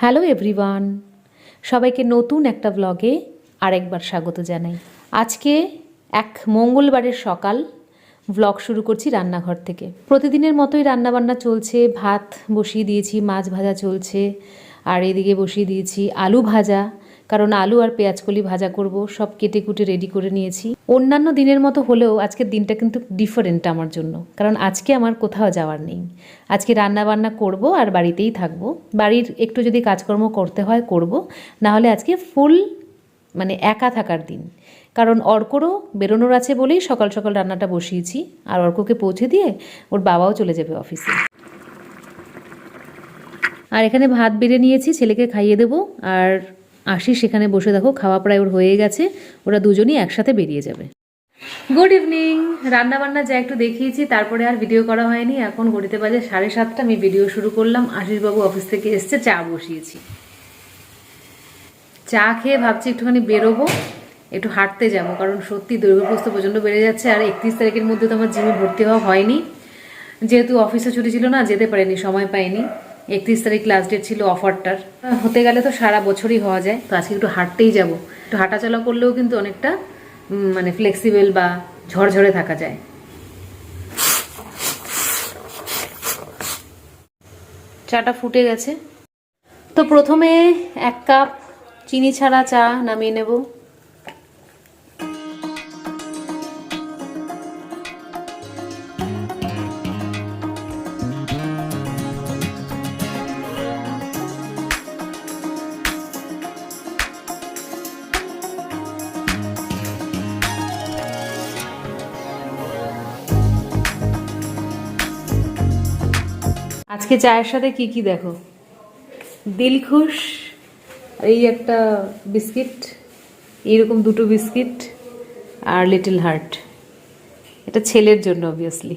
Hello everyone. সবাইকে নতুন একটা ব্লগে আরেকবার স্বাগত জানাই। আজকে এক মঙ্গলবারের সকাল ব্লগ শুরু করছি রান্নাঘর থেকে। প্রতিদিনের মতোই রান্নাবান্না চলছে, ভাত বসিয়ে দিয়েছি, মাছ ভাজা চলছে, আর এদিকে বসিয়ে দিয়েছি আলু ভাজা। কারণ আলু আর পেঁয়াজকলি ভাজা করব, সব কেটে কুটে রেডি করে নিয়েছি। অন্যান্য দিনের মতো হলেও আজকের দিনটা কিন্তু ডিফারেন্ট আমার জন্য, কারণ আজকে আমার কোথাও যাওয়ার নেই। আজকে রান্না বান্না করব আর বাড়িতেই থাকব। বাড়ির একটু যদি কাজকর্ম করতে হয় করব না হলে আজকে ফুল মানে একা থাকার দিন। কারণ অর্করও বেরোনোর আছে বলেই সকাল সকাল রান্নাটা বসিয়েছি, আর অর্ককে পৌঁছে দিয়ে ওর বাবাও চলে যাবে অফিসে আর এখানে ভাত বেড়ে নিয়েছি, ছেলেকে খাইয়ে দেবো, আর আসি, সেখানে বসে দেখো, খাওয়া প্রায় ওর হয়ে গেছে, ওরা দুজনই একসাথে বেরিয়ে যাবে। গুড ইভিনিং রান্না বান্না যা একটু দেখিয়েছি, তারপরে আর ভিডিও করা হয়নি। এখন ঘড়িতে বাজে সাড়ে সাতটা, আমি ভিডিও শুরু করলাম। আশিসবাবু অফিস থেকে এসছে, চা বসিয়েছি। চা খেয়ে ভাবছি একটুখানি বেরোবো, একটু হাঁটতে যাব, কারণ সত্যি দৈর্ঘ্যপ্রস্ত প্রচণ্ড বেড়ে যাচ্ছে, আর একত্রিশ তারিখের মধ্যে তো আমার জিমে ভর্তি হওয়া হয়নি। যেহেতু অফিসে ছুটি ছিল না, যেতে পারিনি, সময় পাইনি। একত্রিশ তারিখ লাস্ট ডেট ছিল অফারটার হতে গেলে তো সারা বছরই হওয়া যায়, তো আজকে একটু হাঁটতেই যাব। একটু হাঁটাচলা করলেও কিন্তু অনেকটা মানে ফ্লেক্সিবল বা ঝরঝরে থাকা যায়। চাটা ফুটে গেছে। তো প্রথমে এক কাপ চিনি ছাড়া চা নামিয়ে নেব। আজকে চায়ের সাথে কি কি দেখো? দিলখুশ, এই একটা বিস্কিট, এইরকম দুটো বিস্কিট আর লিটল হার্ট। এটা ছেলের জন্য অবভিয়াসলি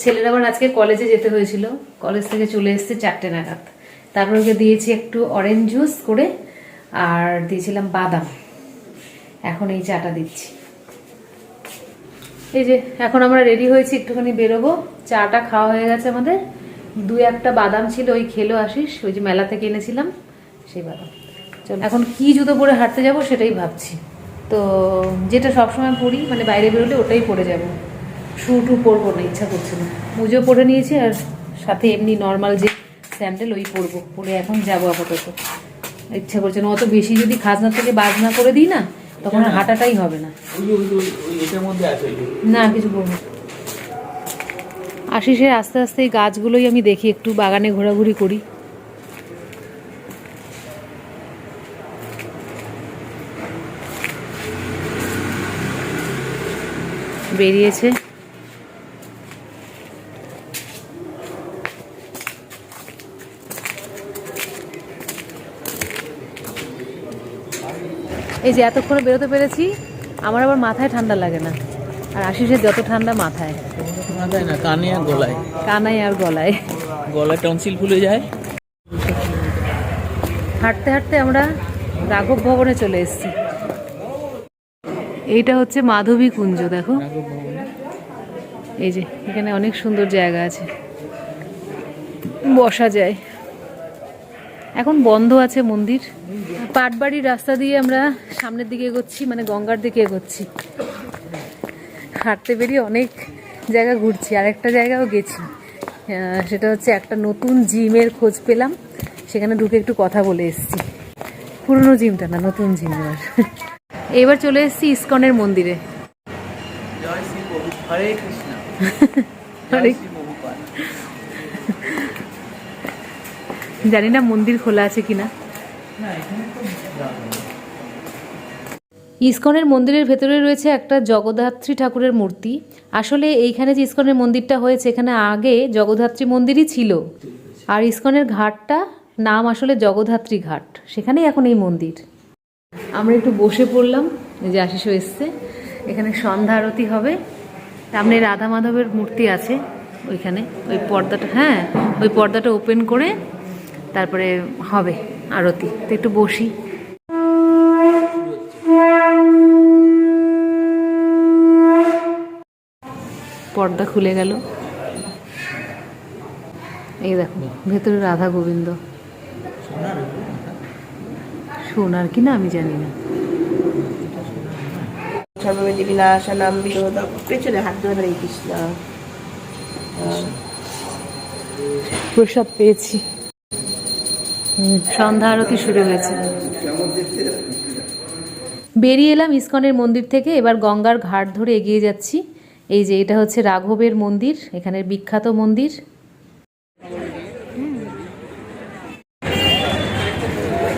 ছেলের আবার আজকে কলেজে যেতে হয়েছিল। কলেজ থেকে চলে এসেছে চারটে নাগাদ। তারপর ওকে দিয়েছি একটু অরেঞ্জ জুস করে আর দিয়েছিলাম বাদাম। এখন এই চাটা দিচ্ছি। এই যে এখন আমরা রেডি হয়েছি একটুখানি বেরোবো। চাটা খাওয়া হয়ে গেছে আমাদের। দু একটা বাদাম ছিল ওই খেলো আসিস ওই যে মেলা থেকে এনেছিলাম সেই বাদাম। চলো। এখন কি জুতো পরে হাঁটতে যাব সেটাই ভাবছি। তো যেটা সবসময় পরি মানে বাইরে বেরোলে ওটাই পরে যাব। শু টু পরবো না ইচ্ছা করছে না। পুজো পরে নিয়েছি আর সাথে এমনি নর্মাল যে স্যান্ডেল ওই পরবো। পরে এখন যাব আপাতত। ইচ্ছা করছে না অত বেশি যদি খাজনা থেকে বাজনা করে দিই না তখন হাঁটাটাই হবে না। না কিছু বলব। আশিসের আস্তে আস্তে এই গাছগুলোই আমি দেখি একটু বাগানে ঘোরাঘুরি করি। বেরিয়েছে। এই যে এতক্ষণে বেরোতে পেরেছি আমার আবার মাথায় ঠান্ডা লাগে না। আর আশিসের যত ঠান্ডা মাথায়। মাথায় না কানে আর গলায়। কানায় আর গলায়। গলায় টনসিল ফুলে যায়। হাঁটতে হাঁটতে আমরা রাঘব ভবনে চলে এসেছি। এইটা হচ্ছে মাধবী কুঞ্জ দেখো। এই যে এখানে অনেক সুন্দর জায়গা আছে। বসা যায়। এখন বন্ধ আছে মন্দির। পাটবাড়ির রাস্তা দিয়ে আমরা সামনের দিকে এগোচ্ছি মানে গঙ্গার দিকে এগোচ্ছি। হাঁটতে বেরিয়ে অনেক জায়গা ঘুরছি আর একটা জায়গাও গেছি। সেটা হচ্ছে একটা নতুন জিমের খোঁজ পেলাম সেখানে ঢুকে একটু কথা বলে এসেছি। পুরনো জিমটা না নতুন জিম এবার। এবার চলে এসেছি ইস্কনের মন্দিরে। হরে কৃষ্ণ হরে- জয় শ্রী প্রভুপাদ। জানি না মন্দির খোলা আছে কিনা। ইস্কনের মন্দিরের ভেতরে রয়েছে একটা জগদ্ধাত্রী ঠাকুরের মূর্তি। আসলে এইখানে যে ইস্কনের মন্দিরটা হয়েছে, এখানে আগে জগদ্ধাত্রী মন্দিরই ছিল। আর ইস্কনের ঘাটটা নাম আসলে জগদ্ধাত্রী ঘাট। সেখানেই এখন এই মন্দির। আমরা একটু বসে পড়লাম যে আশিস এসছে। এখানে সন্ধ্যা আরতি হবে। সামনে রাধা মাধবের মূর্তি আছে ওইখানে। ওই পর্দাটা হ্যাঁ ওই পর্দাটা ওপেন করে তারপরে হবে আরতি। তো একটু বসি। পর্দা খুলে গেল। এই দেখো, ভেতরে রাধা গোবিন্দ। সোনার কি না আমি জানি না। হাত ধরে প্রসাদ পেয়েছি। সন্ধ্যা আরতি শুরু হয়েছে। বেরিয়ে এলাম ইস্কনের মন্দির থেকে, এবার গঙ্গার ঘাট ধরে এগিয়ে যাচ্ছি। এই যে, এটা হচ্ছে রাঘবের মন্দির এখানের বিখ্যাত মন্দির।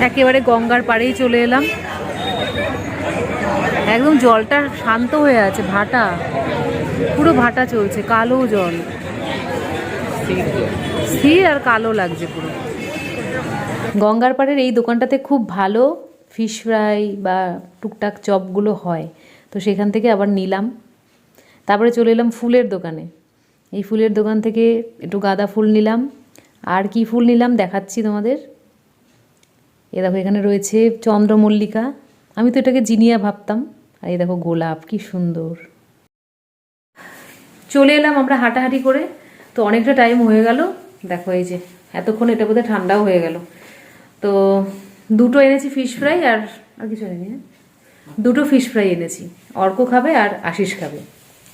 একেবারে গঙ্গার পাড়েই চলে এলাম। একদম জলটা শান্ত হয়ে আছে, ভাটা। পুরো ভাটা চলছে, কালো জল। স্থির আর কালো লাগছে পুরো। গঙ্গার পাড়ের এই দোকানটাতে খুব ভালো ফিশ ফ্রাই বা টুকটাক চপগুলো হয়। তো সেখান থেকে আবার নিলাম। তারপরে চলে এলাম ফুলের দোকানে। এই ফুলের দোকান থেকে একটু গাঁদা ফুল নিলাম। আর কি ফুল নিলাম দেখাচ্ছি তোমাদের। এ দেখো, এখানে রয়েছে চন্দ্রমল্লিকা। আমি তো এটাকে জিনিয়া ভাবতাম। আর এই দেখো, গোলাপ, কি সুন্দর। চলে এলাম আমরা হাঁটাহাঁটি করে। তো অনেকটা টাইম হয়ে গেল। দেখো, এই যে এতক্ষণ এটা বোধহয় ঠান্ডাও হয়ে গেল। তো দুটো এনেছি ফিশ ফ্রাই আর আর কিছু এনেছি হ্যাঁ? দুটো ফিশ ফ্রাই এনেছি। অর্ক খাবে আর আশিস খাবে।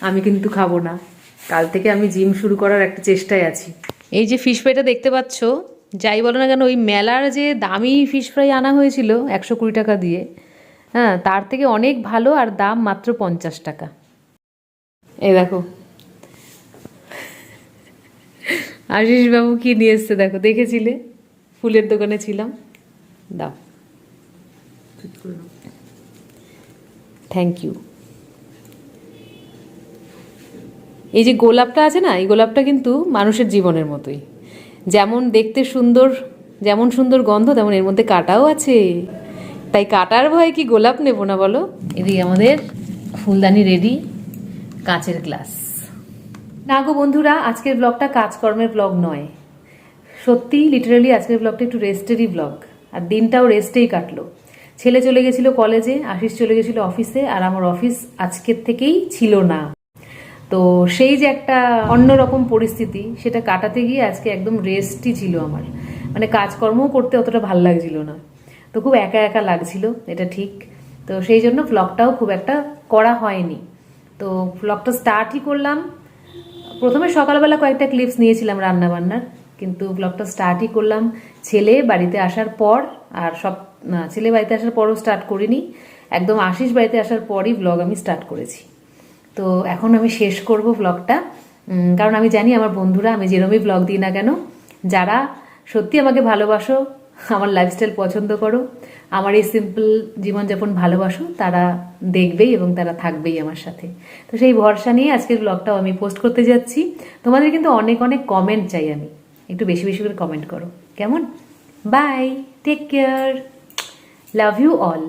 আমি কিন্তু খাব না। কাল থেকে আমি জিম শুরু করার একটা চেষ্টায় আছি। এই যে ফিশ ফ্রাইটা দেখতে পাচ্ছ, যাই বলো না কেন, ওই মেলার যে দামি ফিশ ফ্রাই আনা হয়েছিল একশো কুড়ি টাকা দিয়ে হ্যাঁ তার থেকে অনেক ভালো আর দাম মাত্র পঞ্চাশ টাকা। এই দেখো। আশিস বাবু কি নিয়ে এসছে দেখো, দেখেছিলে? ফুলের দোকানে ছিলাম। দাও। থ্যাংক ইউ এই যে গোলাপটা আছে না, এই গোলাপটা কিন্তু মানুষের জীবনের মতোই। যেমন দেখতে সুন্দর, যেমন সুন্দর গন্ধ, তেমন এর মধ্যে কাটাও আছে। তাই কাটার ভয় কি গোলাপ নেব না বলো? এদিকে আমাদের ফুলদানি রেডি, কাঁচের গ্লাস। না গো বন্ধুরা, আজকের ব্লগটা কাজকর্মের ব্লগ নয়। সত্যি লিটারালি আজকের ব্লগটা একটু রেস্টেরই ব্লগ আর দিনটাও রেস্টেই কাটলো। ছেলে চলে গেছিল কলেজে আশিস চলে গেছিল অফিসে আর আমার অফিস আজকের থেকেই ছিল না। তো সেই যে একটা অন্যরকম পরিস্থিতি, সেটা কাটাতে গিয়ে আজকে একদম রেস্টই ছিল আমার। মানে কাজকর্মও করতে অতটা ভালো লাগছিল না। তো খুব একা একা লাগছিল, এটা ঠিক। তো সেই জন্য ব্লগটাও খুব একটা করা হয়নি। তো ব্লগটা স্টার্টই করলাম। প্রথমে সকালবেলা কয়েকটা ক্লিপস নিয়েছিলাম রান্না বান্নার কিন্তু ব্লগটা স্টার্টই করলাম ছেলে বাড়িতে আসার পর, আর সব ছেলে বাড়িতে আসার পরও স্টার্ট করিনি। একদম আশিস বাড়িতে আসার পরই ব্লগ আমি স্টার্ট করেছি। তো এখন আমি শেষ করব ব্লগটা কারণ আমি জানি আমার বন্ধুরা, আমি যেরমই ব্লগ দিই না কেন, যারা সত্যি আমাকে ভালোবাসো, আমার লাইফস্টাইল পছন্দ করো, আমার এই সিম্পল জীবনযাপন ভালোবাসো, তারা দেখবেই এবং তারা থাকবেই আমার সাথে। তো সেই ভরসা নিয়ে আজকের ব্লগটাও আমি পোস্ট করতে যাচ্ছি। তোমাদের কিন্তু অনেক অনেক কমেন্ট চাই আমি। একটু বেশি বেশি করে কমেন্ট করো। কেমন? Bye take care love you all